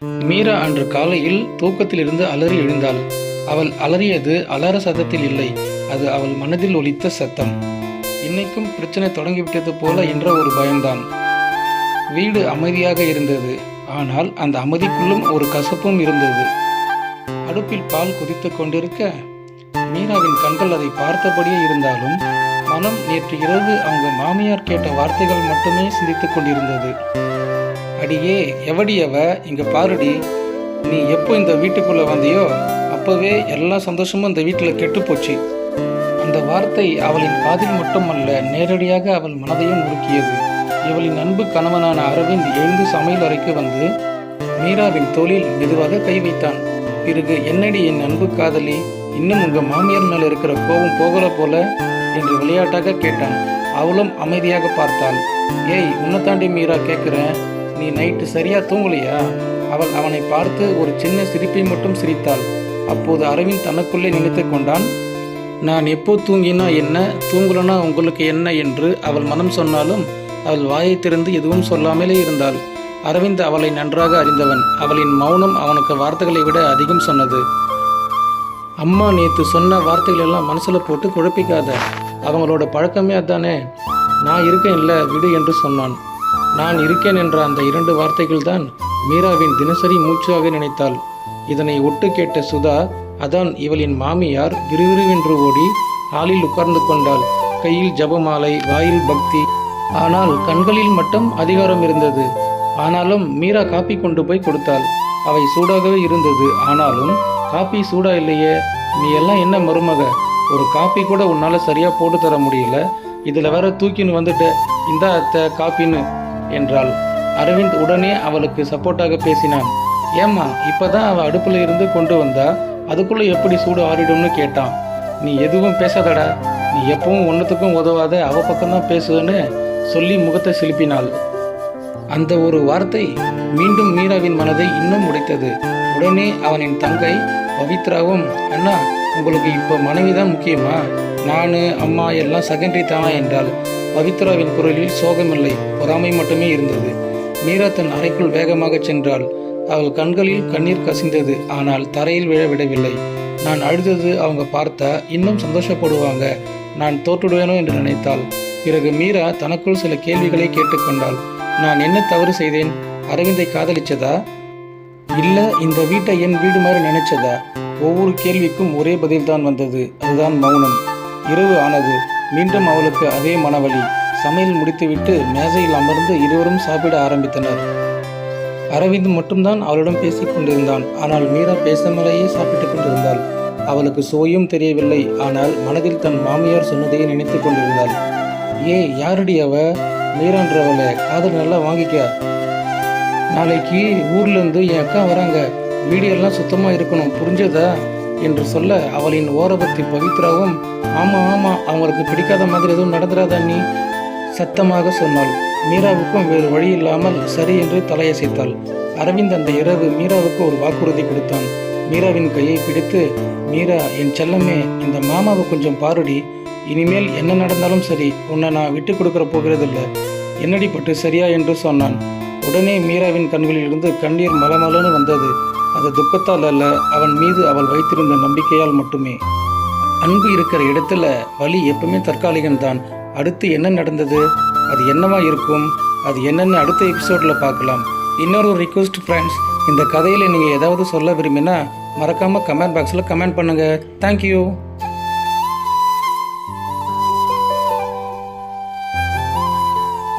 மீரா அன்று காலையில் தூக்கத்திலிருந்து அலறி எழுந்தாள். அவள் அலறியது அலற சத்தத்தில் இல்லை. அது அவள் மனதில் ஒலித்த சத்தம். இன்னைக்கும் பிரச்சனை தொடங்கிவிட்டது போல என்ற ஒரு பயம்தான். வீடு அமைதியாக இருந்தது. ஆனால் அந்த அமைதிக்குள்ளும் ஒரு கசப்பும் இருந்தது. அடுப்பில் பால் கொதித்துக் கொண்டிருக்க மீராவின் கண்கள் அதை பார்த்தபடியே இருந்தாலும் மனம் நேற்று இரவு அவங்க மாமியார் கேட்ட வார்த்தைகள் மட்டுமே சிந்தித்துக் கொண்டிருந்தது. அடியே எவடி அவ? இங்கே பாருடி. நீ எப்போ இந்த வீட்டுக்குள்ளே வந்தியோ அப்போவே எல்லா சந்தோஷமும் இந்த வீட்டில் கெட்டு போச்சு அந்த வார்த்தை அவளின் காதில் மட்டுமல்ல நேரடியாக அவள் மனதையும் முறுக்கியது இவளின் அன்பு கணவனான அரவிந்த் எழுந்து சமையல் அறைக்கு வந்து மீராவின் தோளில் மெதுவாக கை வைத்தான். பிறகு என்னடி என் அன்பு காதலி? இன்னும் உங்க மாமியார் மேல இருக்கிற கோபம் போகல போல? என்று விளையாட்டாக கேட்டான். அவளும் அமைதியாக பார்த்தாள். ஏய் உன்னை தாண்டி மீரா கேட்குறேன் நீ நைட்டு சரியா தூங்கலையா? அவள் அவனை பார்த்து ஒரு சின்ன சிரிப்பை மட்டும் சிரித்தாள். அப்போது அரவிந்த் தனக்குள்ளே நினைத்து கொண்டான் நான் எப்போ தூங்கினா என்ன தூங்கலனா உங்களுக்கு என்ன? என்று அவள் மனம் சொன்னாலும் அவள் வாயை திறந்து எதுவும் சொல்லாமலே இருந்தாள். அரவிந்த் அவளை நன்றாக அறிந்தவன். அவளின் மௌனம் அவனுக்கு வார்த்தைகளை விட அதிகம் சொன்னது. அம்மா நேற்று சொன்ன வார்த்தைகள் எல்லாம் மனசில் போட்டு குழப்பிக்காத. அவங்களோட பழக்கமே அதானே? நான் இருக்கேன் இல்லை விடு என்று சொன்னான். நான் இருக்கேன் என்ற அந்த இரண்டு வார்த்தைகள் தான் மீராவின் தினசரி மூச்சாக நினைத்தாள். இதனை ஒட்டு கேட்ட சுதா அதான் இவளின் மாமியார் விறுவிறுவென்று ஓடி ஹாலில் உட்கார்ந்து கொண்டாள். கையில் ஜபமாலை வாயில் பக்தி. ஆனால் கண்களில் மட்டும் அதிகாரம் இருந்தது. ஆனாலும் மீரா காப்பி கொண்டு போய் கொடுத்தாள். அவை சூடாகவே இருந்தது. ஆனாலும் காப்பி சூடா இல்லையே? நீ எல்லாம் என்ன மருமக? ஒரு காப்பி கூட உன்னால சரியா போட்டு தர முடியல. இதில் வேற தூக்கின்னு வந்துட்ட. இந்த அத்தை காப்பின்னு என்றாள். அரவிந்த் உடனே அவளுக்கு சப்போர்ட்டாக பேசினான். ஏம்மா இப்பதான் அவள் அடுப்புல இருந்து கொண்டு வந்தா அதுக்குள்ள எப்படி சூடு ஆறிடும்னு கேட்டான். நீ எதுவும் பேசாதடா. நீ எப்பவும் ஒன்றுத்துக்கும் உதவாத அவ பக்கம்தான் பேசுவேன்னு சொல்லி முகத்தை சிலுப்பினாள். அந்த ஒரு வார்த்தை மீண்டும் மீராவின் மனதை இன்னும் உடைத்தது. உடனே அவனின் தங்கை பவித்ராவும் அண்ணா உங்களுக்கு இப்போ மனைவி தான் முக்கியமா? நான் அம்மா எல்லாம் செகண்டரி தானா? என்றாள். பவித்ராவின் குரலில் சோகமில்லை பொறாமை மட்டுமே இருந்தது. மீரா தன் அறைக்குள் வேகமாக சென்றாள். அவள் கண்களில் கண்ணீர் கசிந்தது ஆனால் தரையில் விழ விடவில்லை. நான் அழுதது அவங்க பார்த்தா இன்னும் சந்தோஷப்படுவாங்க. நான் தோற்றுடுவேனோ என்று நினைத்தாள். பிறகு மீரா தனக்குள் சில கேள்விகளை கேட்டுக்கொண்டாள் நான் என்ன தவறு செய்தேன்? அரவிந்தை காதலிச்சதா? இல்லை இந்த வீட்டை என் வீடு மாதிரி நினைச்சதா? ஒவ்வொரு கேள்விக்கும் ஒரே பதில்தான் வந்தது. அதுதான் மௌனம். இரவு ஆனது. மீண்டும் அவளுக்கு அதே மனவலி சமையல் முடித்துவிட்டு மேசையில் அமர்ந்து இருவரும் சாப்பிட ஆரம்பித்தனர். அரவிந்த் மட்டும்தான் அவளிடம் பேசிக் கொண்டிருந்தான். ஆனால் மீரா பேசாமலேயே சாப்பிட்டுக் கொண்டிருந்தாள். அவளுக்கு சுவையும் தெரியவில்லை. ஆனால் மனதில் தன் மாமியார் சொன்னதையே நினைத்துக் கொண்டிருந்தாள். ஏ யாரடி அவ? மீரான்றவளை. காதல் நல்லா வாங்கிக்க. நாளைக்கு ஊர்லேருந்து என் அக்கா வராங்க. வீடியோலாம் சுத்தமாக இருக்கணும். புரிஞ்சதா? என்று சொல்ல அவளின் ஓரபத்தி பவித்ராவும் ஆமா ஆமா அவங்களுக்கு பிடிக்காத மாதிரி எதுவும் நடந்துடாதா நீ? சத்தமாக சொன்னாள். மீராவுக்கும் வேறு வழி இல்லாமல் சரி என்று தலையசைத்தாள். அரவிந்த் அந்த இரவு மீராவுக்கு ஒரு வாக்குறுதி கொடுத்தான். மீராவின் கையை பிடித்து மீரா என் செல்லமே இந்த மாமாவை கொஞ்சம் பாருடி. இனிமேல் என்ன நடந்தாலும் சரி உன்னை நான் விட்டு கொடுக்கற போகிறதில்லை. என்னடி பட்டு சரியா? என்று சொன்னான். உடனே மீராவின் கண்களிலிருந்து கண்ணீர் மலமலன்னு வந்தது. அது துக்கத்தால் அல்ல அவன் மீது அவள் வைத்திருந்த நம்பிக்கையால் மட்டுமே. அன்பு இருக்கிற இடத்துல வலி எப்பவுமே தற்காலிகம்தான் அடுத்து என்ன நடந்தது? அது என்னவா இருக்கும்? அது என்னென்னு அடுத்த எபிசோடில் பார்க்கலாம். இன்னொரு ரிக்வெஸ்ட் ஃப்ரெண்ட்ஸ் இந்த கதையில் நீங்கள் ஏதாவது சொல்ல விரும்பினா மறக்காமல் கமெண்ட் பாக்ஸில் கமெண்ட் பண்ணுங்கள் தேங்க்யூ